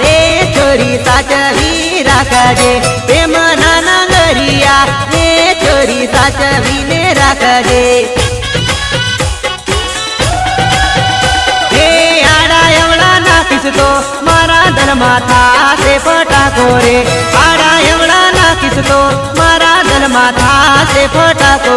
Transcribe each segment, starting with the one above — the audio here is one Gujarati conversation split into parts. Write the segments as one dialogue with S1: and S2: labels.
S1: રે છોરી સાચવી રાખજે, પ્રેમ નાના ગરિયા રે છોરી સાચવીને રાખજે. હે આડા એવડા નાખીશ તો મારા ધનમાં થાશે ફટાકો રે. આડા એવડા નાખીશ તો મારા ધનમાં થાશે ફટાકો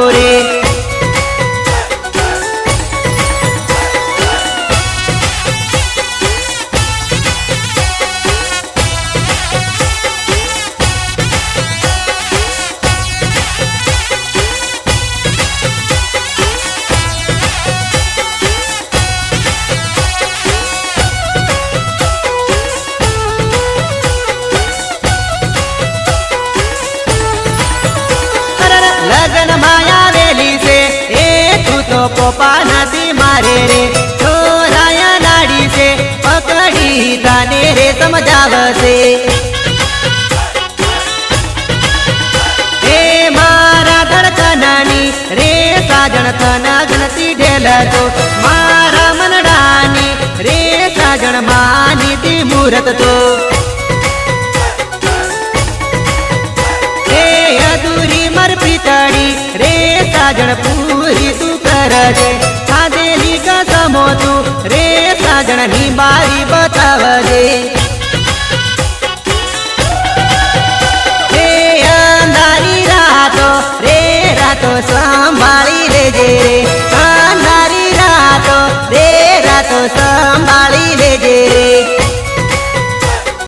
S1: પોપા નથી મારે રે. છોરાયા નાડી છે, પકડી તાને રે, સમજાવશે. એ મારા ધડકનાની રે, સાજણ તના ગણતી ઢેલ મારા મનડાની રે, સાજણ માની તી મુહૂર્ત તો રે અધૂરી મર પિતાડી રે, સાજણ કરજે ખાધેલી કસમો તું રે સાજણની બારી બતાવજે. રે અંધારી રાતો, રે રાતો સંભાળી લેજે. અંધારી રાતો, રે રાતો સંભાળી